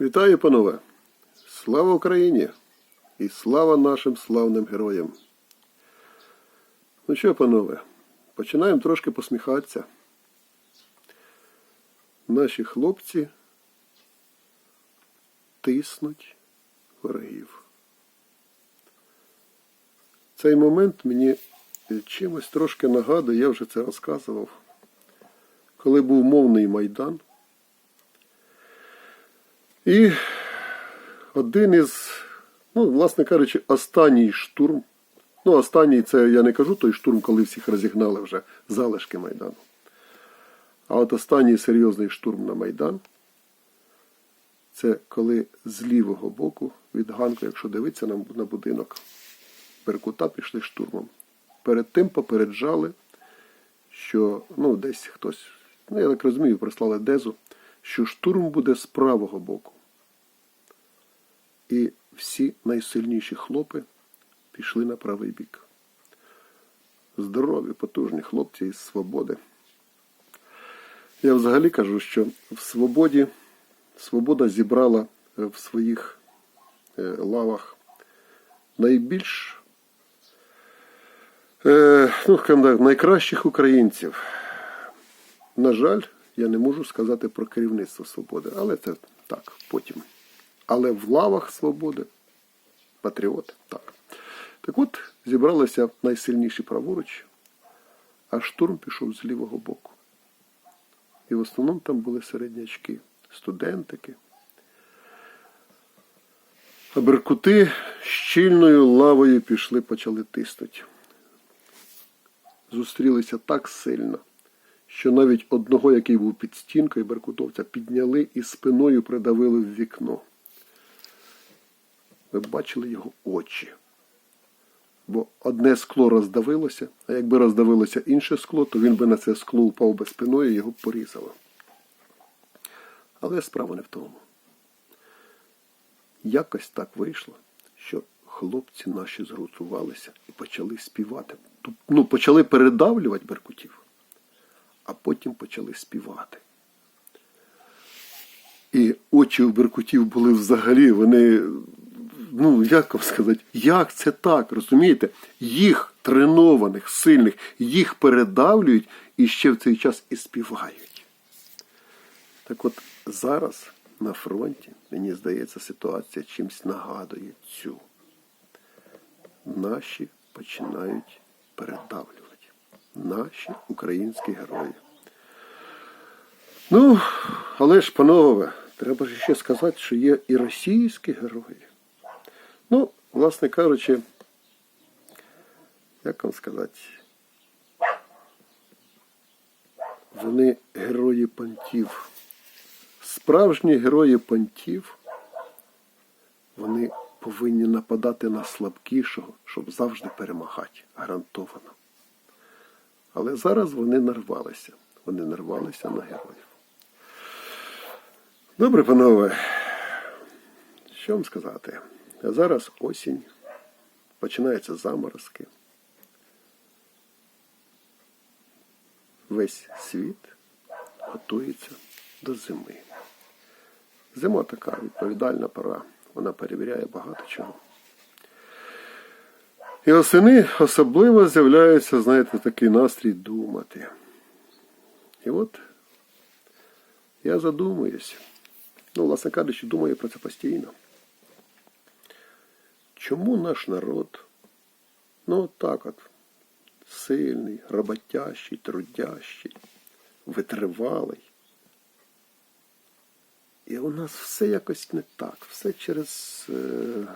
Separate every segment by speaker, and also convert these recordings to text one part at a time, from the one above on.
Speaker 1: Вітаю, панове! Слава Україні! І слава нашим славним героям! Ну що, панове, починаємо трошки посміхатися. Наші хлопці тиснуть ворогів. Цей момент мені чимось трошки нагадує, я вже це розказував, коли був мовний майдан. І один із, ну, власне кажучи, останній штурм. Ну, останній це я не кажу той штурм, коли всіх розігнали вже залишки Майдану. А от останній серйозний штурм на Майдан. Це коли з лівого боку від ганку, якщо дивитися на, на будинок, Беркута пішли штурмом. Перед тим попереджали, що ну, десь хтось, ну я так розумію, прислали Дезу, що штурм буде з правого боку. І всі найсильніші хлопи пішли на правий бік. Здорові, потужні хлопці із свободи. Я взагалі кажу, що в свободі свобода зібрала е, в своїх е, лавах найбільш е, ну, найкращих українців. На жаль, я не можу сказати про керівництво свободи, але це так, потім. Але в лавах свободи патріоти, так. Так от зібралися найсильніші праворуч, а штурм пішов з лівого боку. І в основному там були середнячки, студентики. А беркути щільною лавою пішли, почали тиснути. Зустрілися так сильно, що навіть одного, який був під стінкою беркутовця, підняли і спиною придавили в вікно. Ви бачили його очі. Бо одне скло роздавилося, а якби роздавилося інше скло, то він би на це скло упав би спиною і його порізало. Але справа не в тому. Якось так вийшло, що хлопці наші згуртувалися і почали співати. Ну, почали передавлювати беркутів, а потім почали співати. І очі у беркутів були взагалі, вони ну, як вам сказати, як це так, розумієте? Їх тренованих, сильних, їх передавлюють і ще в цей час і співають. Так от зараз на фронті, мені здається, ситуація чимось нагадує цю. Наші починають передавлювати. Наші українські герої. Ну, але ж, панове, треба ж ще сказати, що є і російські герої. Ну, власне кажучи, як вам сказати, вони герої понтів. Справжні герої понтів, вони повинні нападати на слабкішого, щоб завжди перемагати, гарантовано. Але зараз вони нарвалися. Вони нарвалися на героїв. Добре, панове, що вам сказати? Зараз осінь, починаються заморозки. Весь світ готується до зими. Зима така відповідальна пора, вона перевіряє багато чого. І осени особливо з'являється, знаєте, такий настрій думати. І от я задумуюсь. Ну, власне кажучи, думаю про це постійно. Чому наш народ, ну так от, сильний, роботящий, трудящий, витривалий. І у нас все якось не так, все через, е,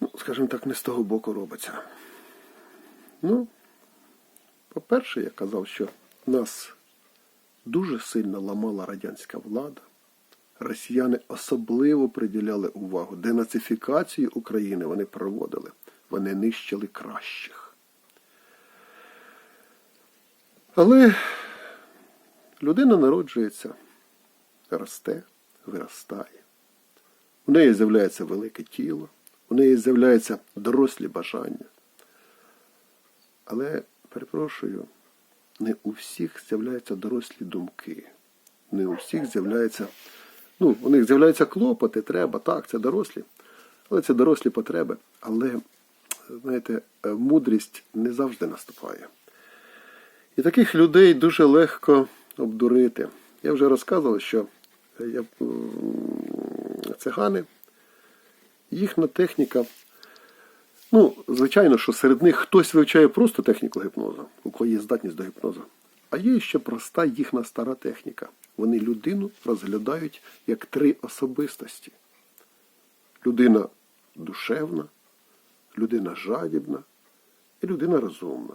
Speaker 1: ну, скажімо так, не з того боку робиться. Ну, по-перше, я казав, що нас дуже сильно ламала радянська влада росіяни особливо приділяли увагу. Денацифікацію України вони проводили. Вони нищили кращих. Але людина народжується, росте, виростає. У неї з'являється велике тіло, у неї з'являються дорослі бажання. Але, перепрошую, не у всіх з'являються дорослі думки не у всіх з'являється. Ну, у них з'являються клопоти, треба, так, це дорослі. Але це дорослі потреби. Але, знаєте, е, мудрість не завжди наступає. І таких людей дуже легко обдурити. Я вже розказував, що е, я, цигани, їхня техніка. Ну, звичайно, що серед них хтось вивчає просто техніку гіпнозу, у кого є здатність до гіпнозу. А є ще проста їхня стара техніка. Вони людину розглядають як три особистості. Людина душевна, людина жадібна і людина розумна.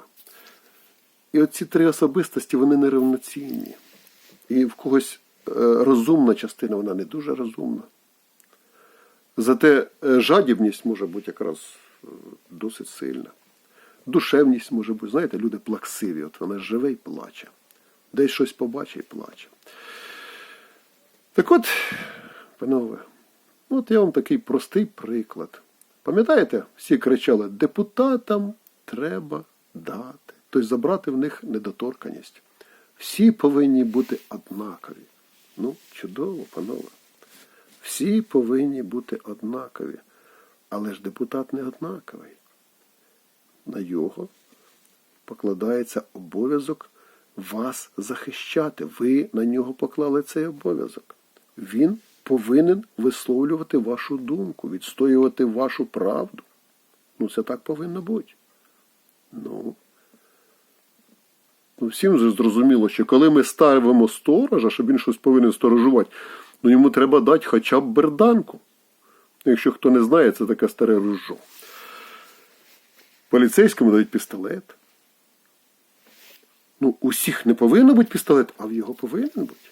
Speaker 1: І оці три особистості вони нерівноцінні. І в когось е, розумна частина, вона не дуже розумна. Зате е, жадібність може бути якраз е, досить сильна. Душевність може бути, знаєте, люди плаксиві, от вона живе і плаче. Десь щось побачить і плаче. Так от, панове, от я вам такий простий приклад. Пам'ятаєте, всі кричали, депутатам треба дати. Тобто забрати в них недоторканість. Всі повинні бути однакові. Ну, чудово, панове. Всі повинні бути однакові. Але ж депутат не однаковий. На його покладається обов'язок вас захищати. Ви на нього поклали цей обов'язок. Він повинен висловлювати вашу думку, відстоювати вашу правду. Ну, це так повинно бути. Ну, ну всім же зрозуміло, що коли ми ставимо сторожа, щоб він щось повинен сторожувати, ну йому треба дати хоча б берданку. Якщо хто не знає, це таке старе ружжо. Поліцейському дають пістолет. Ну, усіх не повинно бути пістолет, а в його повинен бути.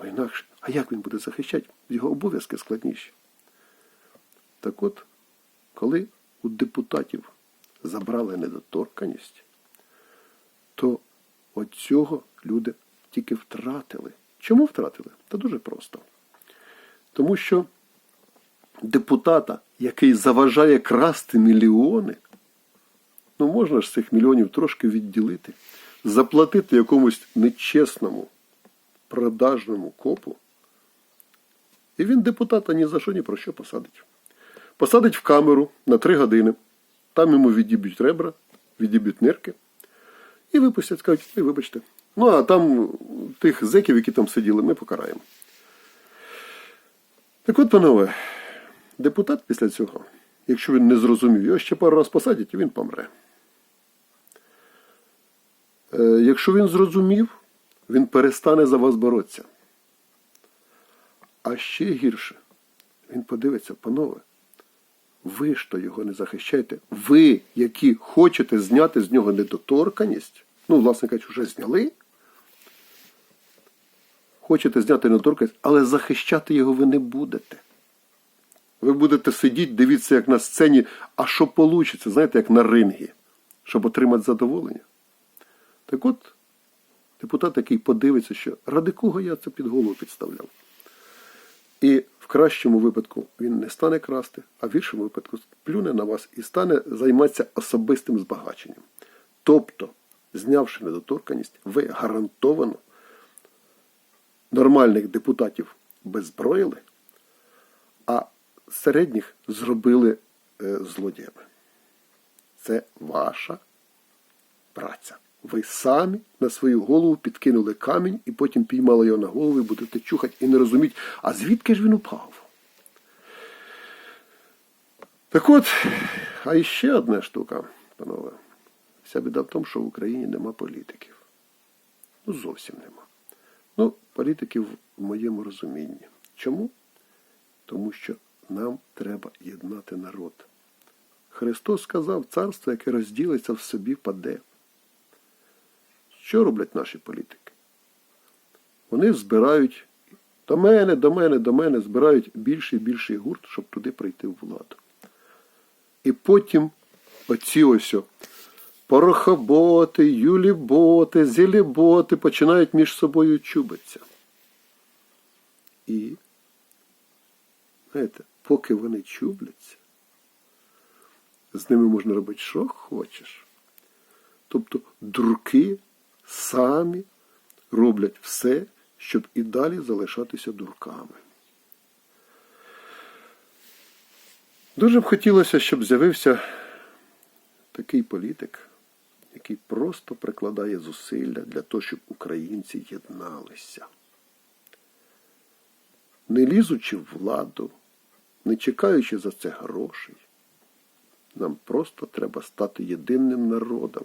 Speaker 1: Бо інакше, а як він буде захищати? Його обов'язки складніші. Так от, коли у депутатів забрали недоторканість, то от цього люди тільки втратили. Чому втратили? Та дуже просто. Тому що депутата, який заважає красти мільйони, ну можна ж цих мільйонів трошки відділити, заплатити якомусь нечесному, продажному копу, і він депутата ні за що, ні про що посадить. Посадить в камеру на три години, там йому відіб'ють ребра, відіб'ють нирки, і випустять, скажуть, ой, вибачте. Ну, а там тих зеків, які там сиділи, ми покараємо. Так от, панове, депутат після цього, якщо він не зрозумів, його ще пару раз посадять, і він помре. Е, якщо він зрозумів, він перестане за вас боротися. А ще гірше, він подивиться, панове, ви ж то його не захищаєте. Ви, які хочете зняти з нього недоторканість, ну, власне кажучи, вже зняли. Хочете зняти недоторканість, але захищати його ви не будете. Ви будете сидіти, дивіться, як на сцені, а що вийде, знаєте, як на рингі, щоб отримати задоволення. Так от, депутат, який подивиться, що ради кого я це під голову підставляв. І в кращому випадку він не стане красти, а в іншому випадку плюне на вас і стане займатися особистим збагаченням. Тобто, знявши недоторканість, ви гарантовано нормальних депутатів беззброїли, а середніх зробили е, злодіями. Це ваша праця. Ви самі на свою голову підкинули камінь і потім піймали його на голову і будете чухати і не розуміти, а звідки ж він упав? Так от, а іще одна штука, панове. Вся біда в тому, що в Україні нема політиків. Ну, зовсім нема. Ну, політиків в моєму розумінні. Чому? Тому що нам треба єднати народ. Христос сказав, царство, яке розділиться в собі, паде. Що роблять наші політики? Вони збирають до мене, до мене, до мене, збирають більший і більший гурт, щоб туди прийти в владу. І потім оці ось порохоботи, юліботи, зіліботи починають між собою чубитися. І, знаєте, поки вони чубляться, з ними можна робити, що хочеш. Тобто дурки самі роблять все, щоб і далі залишатися дурками. Дуже б хотілося, щоб з'явився такий політик, який просто прикладає зусилля для того, щоб українці єдналися. Не лізучи в владу, не чекаючи за це грошей, нам просто треба стати єдиним народом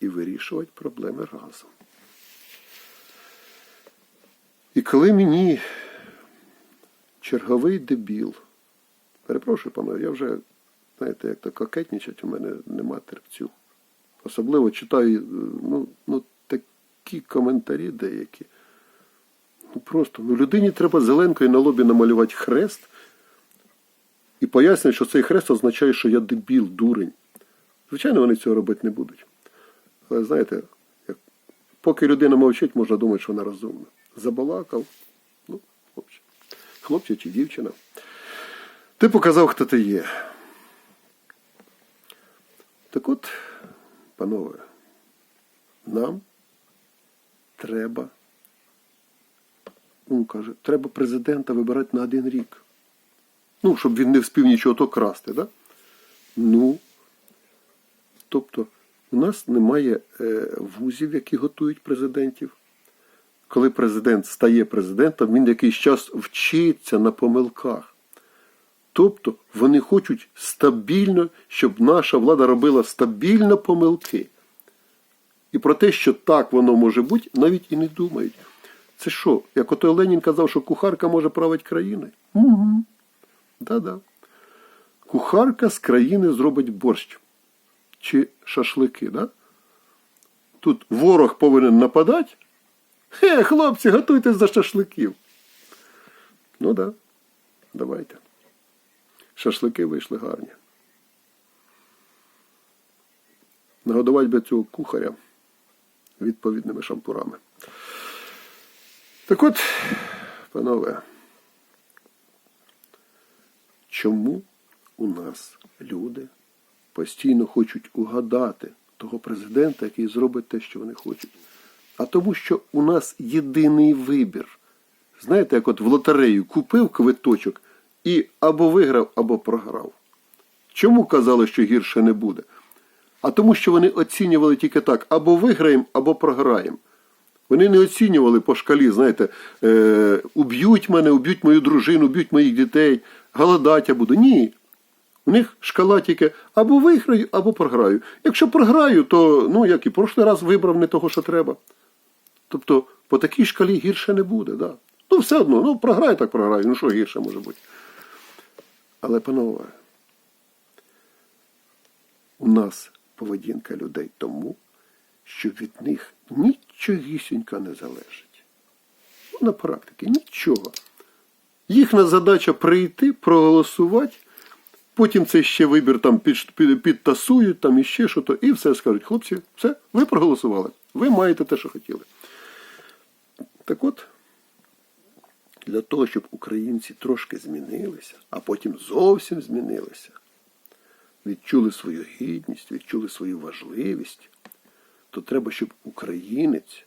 Speaker 1: і вирішувати проблеми разом. І коли мені черговий дебіл, перепрошую, пане, я вже, знаєте, як то кокетнічать, у мене нема терпцю. Особливо читаю е, ну, ну, такі коментарі деякі. Ну просто, ну людині треба зеленкою на лобі намалювати хрест і пояснюють, що цей хрест означає, що я дебіл, дурень. Звичайно, вони цього робити не будуть. Але знаєте, як, поки людина мовчить, можна думати, що вона розумна. Забалакав, ну, хлопче. Хлопче чи дівчина. Ти показав, хто ти є. Так от, панове, нам треба, ну, каже, треба президента вибирати на один рік. Ну, щоб він не вспів нічого то красти, да? Ну, тобто, у нас немає е, вузів, які готують президентів. Коли президент стає президентом, він якийсь час вчиться на помилках. Тобто вони хочуть стабільно, щоб наша влада робила стабільно помилки. І про те, що так воно може бути, навіть і не думають. Це що? Як ото Ленін казав, що кухарка може правити країною? Угу. Да-да. Кухарка з країни зробить борщ чи шашлики, да? Тут ворог повинен нападати. Хе, хлопці, готуйтесь до шашликів. Ну да, давайте. Шашлики вийшли гарні. Нагодувати би цього кухаря відповідними шампурами. Так от, панове, чому у нас люди постійно хочуть угадати того президента, який зробить те, що вони хочуть? А тому, що у нас єдиний вибір. Знаєте, як от в лотерею купив квиточок і або виграв, або програв. Чому казали, що гірше не буде? А тому, що вони оцінювали тільки так: або виграємо, або програємо. Вони не оцінювали по шкалі, знаєте, е, уб'ють мене, уб'ють мою дружину, уб'ють моїх дітей, голодать я буду. Ні. У них шкала тільки або виграю, або програю. Якщо програю, то ну як і прошлий раз вибрав не того, що треба. Тобто по такій шкалі гірше не буде. Да. Ну, все одно, ну програю, так програю. Ну що гірше може бути? Але, панове, у нас поведінка людей тому, що від них нічогісінька не залежить. Ну, на практиці нічого. Їхня задача прийти, проголосувати, потім цей ще вибір там під, під, підтасують, там іще що то, і все скажуть, хлопці, все, ви проголосували. Ви маєте те, що хотіли. Так от, для того, щоб українці трошки змінилися, а потім зовсім змінилися, відчули свою гідність, відчули свою важливість, то треба, щоб українець,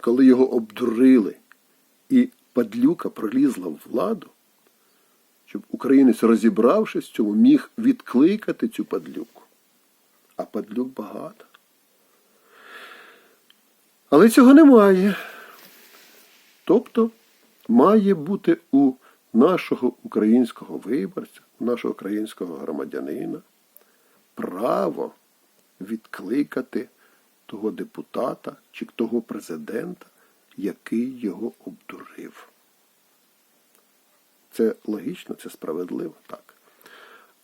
Speaker 1: коли його обдурили і падлюка пролізла в владу, щоб українець, розібравшись в цьому, міг відкликати цю падлюку. А падлюк багато. Але цього немає. Тобто має бути у нашого українського виборця, у нашого українського громадянина право відкликати того депутата чи того президента, який його обдурив. Це логічно, це справедливо, так.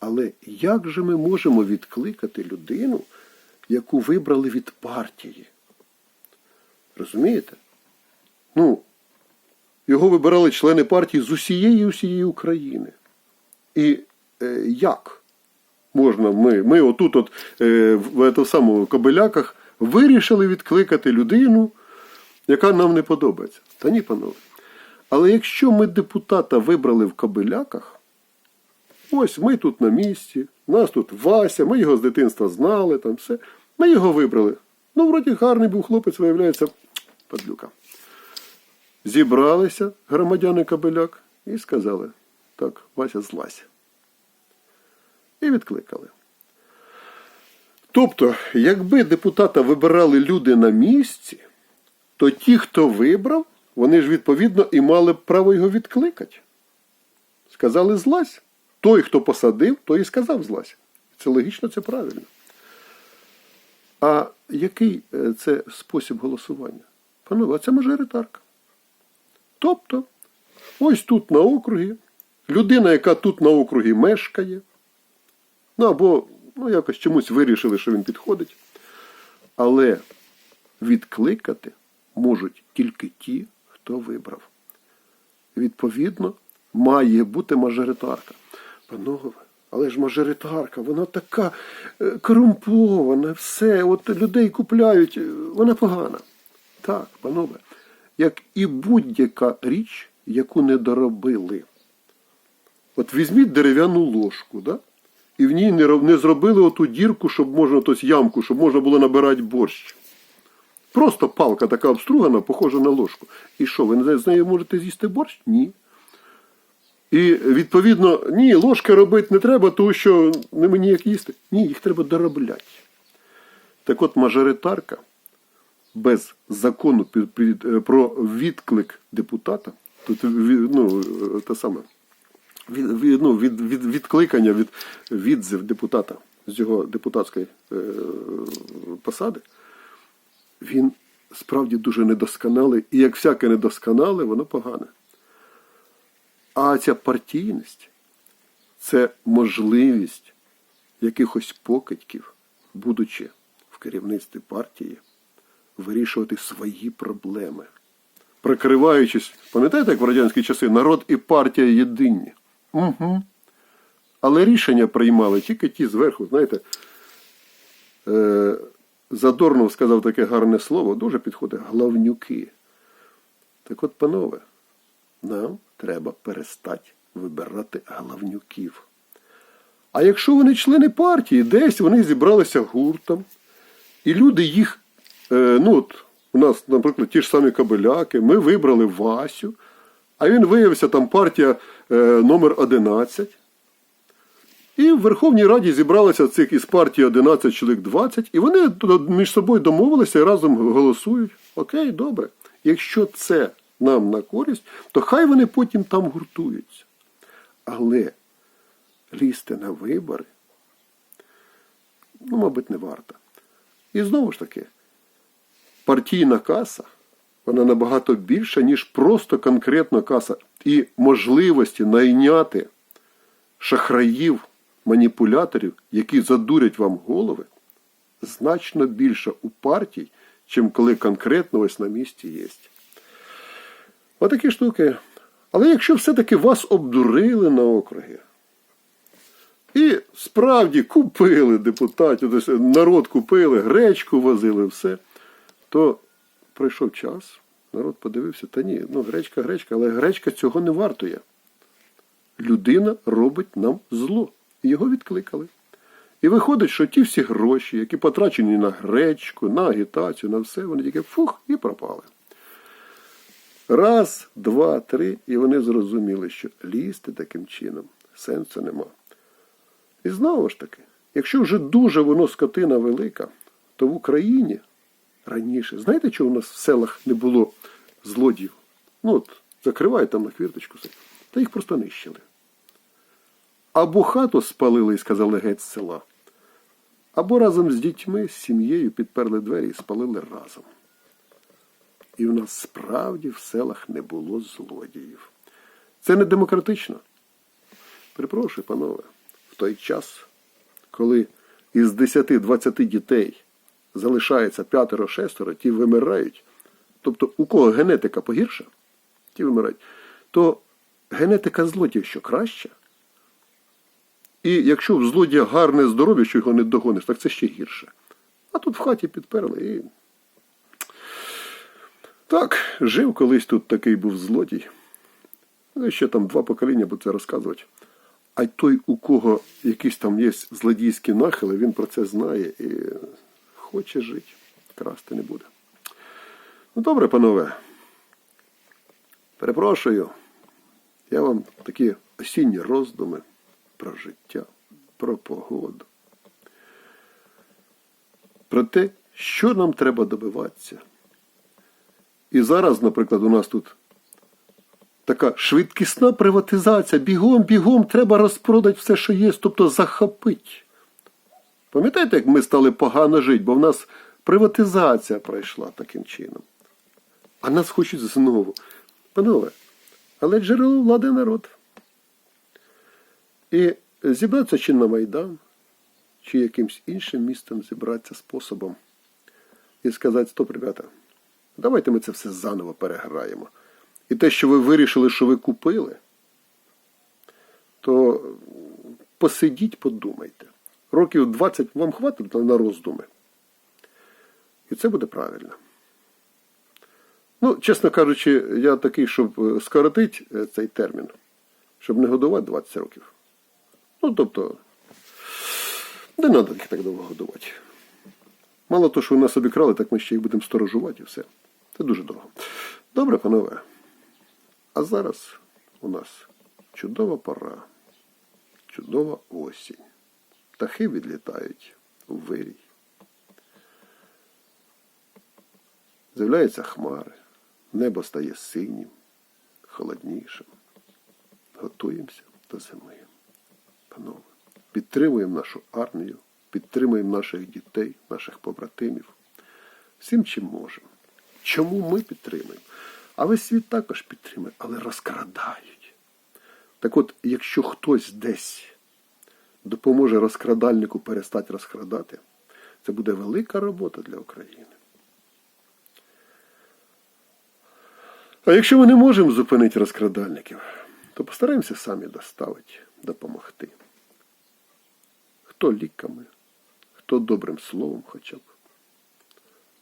Speaker 1: Але як же ми можемо відкликати людину, яку вибрали від партії? Розумієте? Ну, його вибирали члени партії з усієї усієї України. І е, як можна ми, ми отут, от, е, в, в самому Кобиляках, вирішили відкликати людину, яка нам не подобається? Та ні, панове. Але якщо ми депутата вибрали в Кобиляках, ось ми тут на місці, нас тут Вася, ми його з дитинства знали, там все, ми його вибрали. Ну, вроді гарний був хлопець, виявляється, падлюка. Зібралися громадяни Кабеляк і сказали: так, Вася, злазь. І відкликали. Тобто, якби депутата вибирали люди на місці, то ті, хто вибрав, вони ж відповідно і мали б право його відкликати. Сказали злазь. Той, хто посадив, той і сказав злазь. Це логічно, це правильно. А який е, це спосіб голосування? Панове, це мажоритарка. Тобто, ось тут на округі, людина, яка тут на округі мешкає, ну або ну, якось чомусь вирішили, що він підходить. Але відкликати можуть тільки ті, хто вибрав. Відповідно, має бути мажоритарка. Панове, але ж мажоритарка, вона така е, корумпована, все, от людей купляють, е, вона погана. Так, панове, як і будь-яка річ, яку не доробили. От візьміть дерев'яну ложку, да? і в ній не, зробили оту дірку, щоб можна ось ямку, щоб можна було набирати борщ. Просто палка така обстругана, похожа на ложку. І що, ви з нею можете з'їсти борщ? Ні. І відповідно, ні, ложки робити не треба, тому що не мені як їсти. Ні, їх треба доробляти. Так от мажоритарка без закону е, про відклик депутата, тут ну, е, те саме, від, ну, від, від, відкликання, від, відзив депутата з його депутатської е, посади, він справді дуже недосконалий, і як всяке недосконале, воно погане. А ця партійність це можливість якихось покидьків, будучи в керівництві партії, вирішувати свої проблеми. Прикриваючись, пам'ятаєте, як в радянські часи народ і партія єдині? Угу. Але рішення приймали тільки ті зверху. Знаєте, е, Задорнов сказав таке гарне слово, дуже підходить главнюки. Так от, панове, нам треба перестати вибирати главнюків. А якщо вони члени партії, десь вони зібралися гуртом, і люди їх, е, ну от у нас, наприклад, ті ж самі кабеляки, ми вибрали Васю, а він виявився там партія е, номер 11. І в Верховній Раді зібралися цих із партії 11 чоловік 20, і вони між собою домовилися і разом голосують. Окей, добре. Якщо це нам на користь, то хай вони потім там гуртуються. Але лізти на вибори, ну, мабуть, не варто. І знову ж таки, партійна каса, вона набагато більша, ніж просто конкретно каса. І можливості найняти шахраїв, маніпуляторів, які задурять вам голови, значно більше у партій, чим коли конкретно ось на місці є. Отакі штуки. Але якщо все-таки вас обдурили на округі, і справді купили депутатів, тобто народ купили, гречку возили, все, то пройшов час, народ подивився, та ні, ну гречка, гречка, але гречка цього не вартує. Людина робить нам зло. Його відкликали. І виходить, що ті всі гроші, які потрачені на гречку, на агітацію, на все, вони тільки фух і пропали. Раз, два, три, і вони зрозуміли, що лізти таким чином сенсу нема. І знову ж таки, якщо вже дуже воно скотина велика, то в Україні раніше, знаєте, чого у нас в селах не було злодіїв? Ну от, закривають там на хвірточку, та їх просто нищили. Або хату спалили і сказали геть з села, або разом з дітьми, з сім'єю підперли двері і спалили разом. І в нас справді в селах не було злодіїв. Це не демократично. Перепрошую, панове, в той час, коли із 10-20 дітей залишається п'ятеро-шестеро, ті вимирають, тобто у кого генетика погірша, ті вимирають, то генетика злодіїв що краща. І якщо в злодія гарне здоров'я, що його не догониш, так це ще гірше. А тут в хаті підперли і. Так, жив колись тут такий був злодій. Ну, ще там два покоління буде це розказувати. А той, у кого якісь там є злодійські нахили, він про це знає і хоче жити, красти не буде. Ну, добре, панове. Перепрошую. Я вам такі осінні роздуми про життя, про погоду. Про те, що нам треба добиватися. І зараз, наприклад, у нас тут така швидкісна приватизація. Бігом, бігом, треба розпродати все, що є, тобто захопити. Пам'ятаєте, як ми стали погано жити, бо в нас приватизація пройшла таким чином. А нас хочуть знову. Панове, але джерело влади народ. І зібратися чи на Майдан, чи якимсь іншим містом зібратися способом і сказати, стоп, ребята, давайте ми це все заново переграємо. І те, що ви вирішили, що ви купили, то посидіть, подумайте. Років 20 вам хватить на роздуми. І це буде правильно. Ну, чесно кажучи, я такий, щоб скоротити е, цей термін, щоб не годувати 20 років. Ну, тобто, не треба їх так довго годувати. Мало того, що ви нас обікрали, так ми ще їх будемо сторожувати і все. Це дуже дорого. Добре, панове. А зараз у нас чудова пора, чудова осінь. Птахи відлітають у вирій. З'являються хмари, небо стає синім, холоднішим. Готуємося до зими. Панове, підтримуємо нашу армію, підтримуємо наших дітей, наших побратимів. Всім чим можемо. Чому ми підтримуємо? А весь світ також підтримує, але розкрадають. Так от, якщо хтось десь допоможе розкрадальнику перестати розкрадати, це буде велика робота для України. А якщо ми не можемо зупинити розкрадальників, то постараємося самі доставити, допомогти. Хто ліками, хто добрим словом хоча б.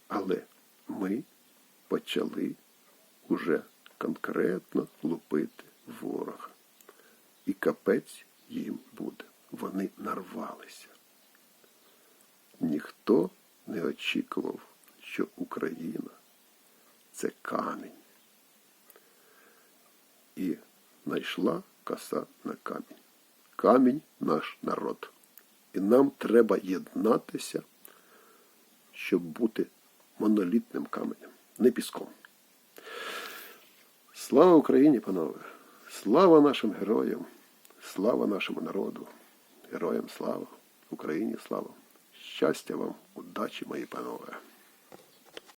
Speaker 1: Але ми почали уже конкретно лупити ворога. І капець їм буде. Вони нарвалися. Ніхто не очікував, що Україна це камінь. І знайшла коса на камінь. Камінь наш народ. І нам треба єднатися, щоб бути монолітним каменем, не піском. Слава Україні, панове! Слава нашим героям! Слава нашому народу! Героям слава! Україні слава! Щастя вам, удачі, мої панове!